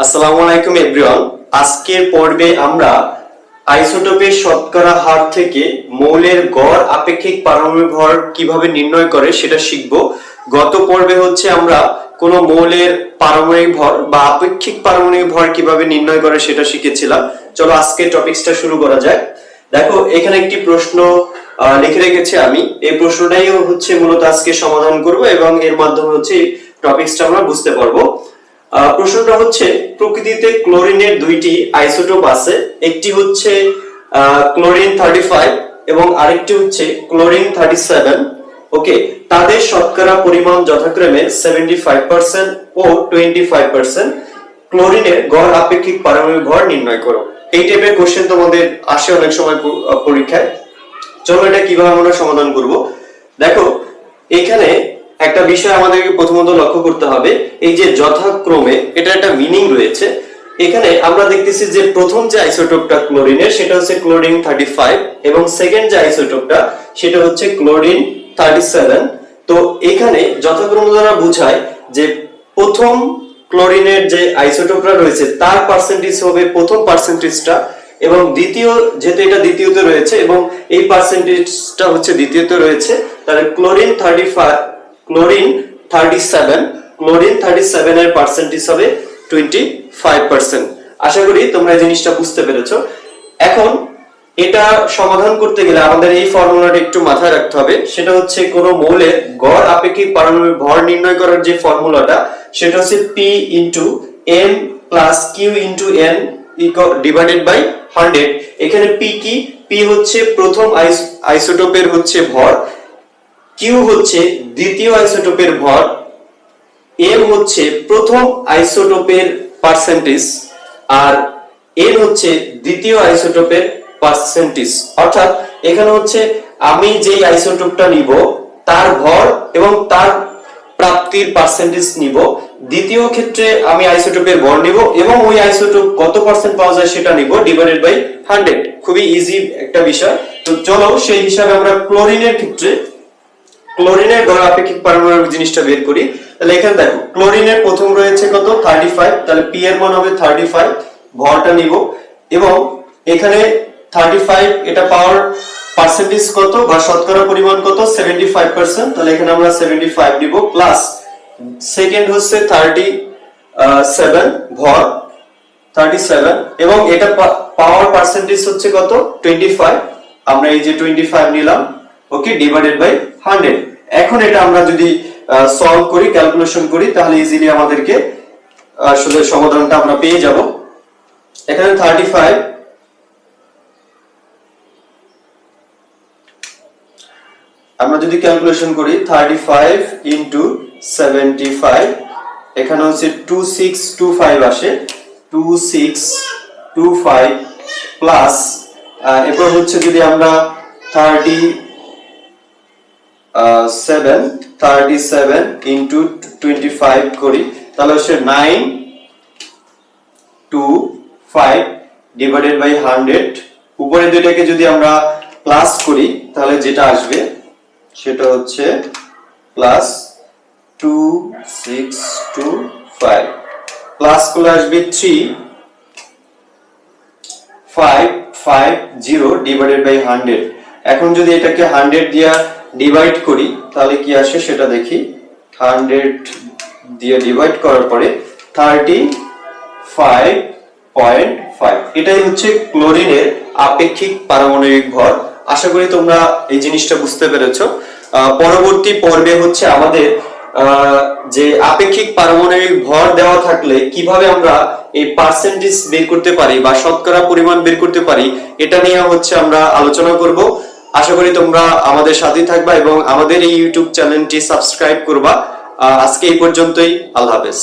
আসসালামু আলাইকুম এভরিওয়ান আজকের পর্বে আমরা আইসোটোপের শতকরা হার থেকে মৌলের গড় আপেক্ষিক পারমাণবিক ভর কীভাবে নির্ণয় করে সেটা শিখব। গত পর্বে হচ্ছে আমরা কোন মৌলের পারমাণবিক ভর বা আপেক্ষিক পারমাণবিক ভর কীভাবে নির্ণয় করে সেটা শিখেছিলাম। চলো আজকে টপিকসটা শুরু করা যাক। দেখো, এখানে একটি প্রশ্ন লিখে রেখেছি আমি। এই প্রশ্নটাই হচ্ছে মূলত আজকে সমাধান করব এবং এর মাধ্যমে হচ্ছে টপিকসটা আমরা বুঝতে পারব। প্রশ্নটা হচ্ছে, প্রকৃতিতে ক্লোরিনের দুইটি আইসোটোপ আছে। একটি হচ্ছে ক্লোরিন থার্টি ফাইভ এবং আরেকটি হচ্ছে ক্লোরিন থার্টি সেভেন। ওকে, তাদের শতকরা পরিমাণ যথাক্রমে সেভেন্টি ফাইভ পার্সেন্ট ও টোয়েন্টি ফাইভ পার্সেন্ট। ক্লোরিনের গড় আপেক্ষিক পারমাণবিক ভর নির্ণয় করো। এই টাইপের কোশ্চেন তোমাদের আসে অনেক সময় পরীক্ষায়। চলো এটা কীভাবে আমরা সমাধান করব? দেখো, এখানে একটা বিষয় আমাদেরকে প্রথমত লক্ষ্য করতে হবে, এই যে যথাক্রমে এটা একটা মিনিং রয়েছে। এখানে আমরা দেখতেছি যে প্রথম যে আইসোটোপটা ক্লোরিনের সেটা হচ্ছে ক্লোরিন থার্টি ফাইভ এবং সেকেন্ড যে আইসোটোপটা সেটা হচ্ছে ক্লোরিন থার্টি সেভেন তো এখানে যথাক্রম দ্বারা বোঝায় যে প্রথম ক্লোরিনের যে আইসোটোপটা রয়েছে, তার পার্সেন্টেজ হবে প্রথম পার্সেন্টেজটা এবং দ্বিতীয়, যেহেতু এটা দ্বিতীয়তে রয়েছে এবং এই পার্সেন্টেজটা হচ্ছে দ্বিতীয়তে রয়েছে, তাহলে chlorine thirty chlorine thirty seven, chlorine thirty seven এর পার্সেন্টেজ হবে টোয়েন্টি ফাইভ পার্সেন্ট আশা করি তোমরা এই জিনিসটা বুঝতে পেরেছ। এখন এটা সমাধান করতে গেলে আমাদের এই ফর্মুলাটা একটু মাথায় রাখতে হবে। সেটা হচ্ছে কোন মৌলের গড় আপেক্ষিক পারমাণবিক ভর নির্ণয় করার যে ফর্মুলাটা, সেটা হচ্ছে P into M plus Q into N divided by hundred এখানে পি কি? পি হচ্ছে প্রথম আইসোটোপের হচ্ছে ভর। কিউ হচ্ছে দ্বিতীয় আইসোটোপের ভর এম হচ্ছে প্রথম আইসোটোপের পার্সেন্টেজ আর এন হচ্ছে দ্বিতীয় আইসোটোপের পার্সেন্টেজ অর্থাৎ এখানে হচ্ছে আমি যেই আইসোটোপটা নিব, তার ভর এবং তার প্রাপ্তির পার্সেন্টেজ নিব। দ্বিতীয় ক্ষেত্রে আমি আইসোটোপের ভর নিব এবং ওই আইসোটোপ কত পার্সেন্ট পাওয়া যায় সেটা নিব ডিভাইডেড বাই হান্ড্রেড খুবই ইজি একটা বিষয়। তো চলো সেই হিসাবে আমরা ক্লোরিনের ক্ষেত্রে ক্লোরিনের গড় আপেক্ষিক পারমাণবিক জিনিসটা বের করি। তাহলে এখানে দেখো ক্লোরিনের প্রথম রয়েছে কত? থার্টি ফাইভ তাহলে পি এর মান হবে থার্টি ফাইভ ভরটা নিব। এবং এখানে থার্টি ফাইভ এটা পাওয়ার পার্সেন্টেজ কত বা শতকরা পরিমাণ কত? সেভেন্টি ফাইভ পার্সেন্ট তাহলে এখানে আমরা সেভেন্টি ফাইভ দিব। প্লাস সেকেন্ড হচ্ছে থার্টি সেভেন ভর থার্টি সেভেন এবং এটা পাওয়ার পার্সেন্টেজ হচ্ছে কত? টোয়েন্টি ফাইভ আমরা এই যে টোয়েন্টি ফাইভ নিলাম। ওকে ডিভাইডেড বাই হান্ড্রেড এখন এটা আমরা যদি সলভ করি ক্যালকুলেশন করি, তাহলে ইজিলি আমাদেরকে আসলে সমাধানটা আমরা পেয়ে যাব। এখানে থার্টি ফাইভ আমরা যদি ক্যালকুলেশন করি thirty five into seventy five এখানে হচ্ছে টু সিক্স টু ফাইভ আসে। Two six two five plus এরপর হচ্ছে যদি আমরা thirty seven thirty seven into twenty five করি। তাহলে হচ্ছে nine two five divided by hundred উপরে দুইটাকে যদি আমরা প্লাস করি, তাহলে যেটা আসবে, সেটা হচ্ছে plus two six two five plus করলে আসবে three five five zero divided by hundred এখন যদি এটাকে হান্ড্রেড দিয়া ডিভাইড করি, তাহলে কি আসে সেটা দেখি। হান্ড্রেড দিয়ে ডিভাইড করার পরে থার্টি ফাইভ পয়েন্ট ফাইভ এটাই হচ্ছে ক্লোরিনের আপেক্ষিক পারমাণবিক ভর। আশা করি তোমরা এই জিনিসটা বুঝতে পেরেছ। পরবর্তী পর্বে হচ্ছে আমাদের যে আপেক্ষিক পারমাণবিক ভর দেওয়া থাকলে কীভাবে আমরা এই পার্সেন্টেজ বের করতে পারি বা শতকরা পরিমাণ বের করতে পারি, এটা নিয়ে হচ্ছে আমরা আলোচনা করব। আশা করি তোমরা আমাদের সাথেই থাকবা এবং আমাদের এই ইউটিউব চ্যানেলটি সাবস্ক্রাইব করবা। আজকে এই পর্যন্তই। আল্লাহ হাফেজ।